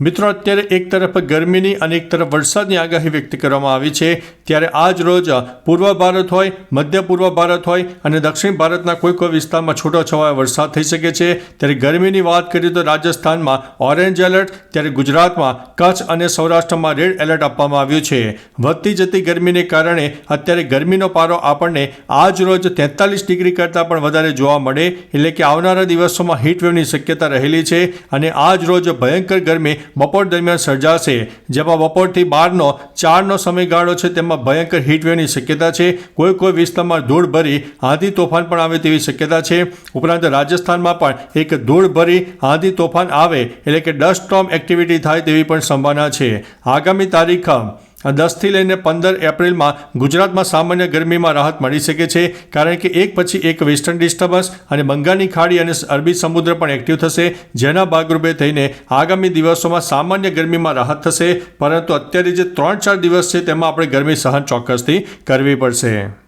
મિત્રો, અત્યારે એક તરફ ગરમીની અને એક તરફ વરસાદની આગાહી વ્યક્ત કરવામાં આવી છે. ત્યારે આજ રોજ પૂર્વ ભારત હોય, મધ્ય પૂર્વ ભારત હોય અને દક્ષિણ ભારતના કોઈ કોઈ વિસ્તારમાં છૂટોછવાયો વરસાદ થઈ શકે છે. ત્યારે ગરમીની વાત કરીએ તો રાજસ્થાનમાં ઓરેન્જ એલર્ટ, ત્યારે ગુજરાતમાં કચ્છ અને સૌરાષ્ટ્રમાં રેડ એલર્ટ આપવામાં આવ્યું છે. વધતી જતી ગરમીને કારણે અત્યારે ગરમીનો પારો આપણને આજ રોજ તેતાલીસ ડિગ્રી કરતાં પણ વધારે જોવા મળે. એટલે કે આવનારા દિવસોમાં હીટવેવની શક્યતા રહેલી છે અને આજ રોજ ભયંકર ગરમી બપોર દરમિયાન સર્જાશે. જેમાં બપોરથી બારનો, ચારનો સમયગાળો છે તેમાં ભયંકર હીટવેવની શક્યતા છે. કોઈ કોઈ વિસ્તારમાં ધૂળ ભરી, આંધી તોફાન પણ આવે તેવી શક્યતા છે. ઉપરાંત રાજસ્થાનમાં પણ એક ધૂળ ભરી, આંધી તોફાન આવે એટલે કે ડસ્ટ સ્ટોમ એક્ટિવિટી થાય તેવી પણ સંભાવના છે. આગામી તારીખ દસથી લઈને પંદર એપ્રિલમાં ગુજરાતમાં સામાન્ય ગરમીમાં રાહત મળી શકે છે, કારણ કે એક પછી એક વેસ્ટર્ન ડિસ્ટર્બન્સ અને બંગાળની ખાડી અને અરબી સમુદ્ર પણ એક્ટિવ થશે, જેના ભાગરૂપે થઈને આગામી દિવસોમાં સામાન્ય ગરમીમાં રાહત થશે, પરંતુ અત્યારે જે ત્રણ ચાર દિવસ છે, તેમાં આપણે ગરમી સહન ચોક્કસથી કરવી પડશે.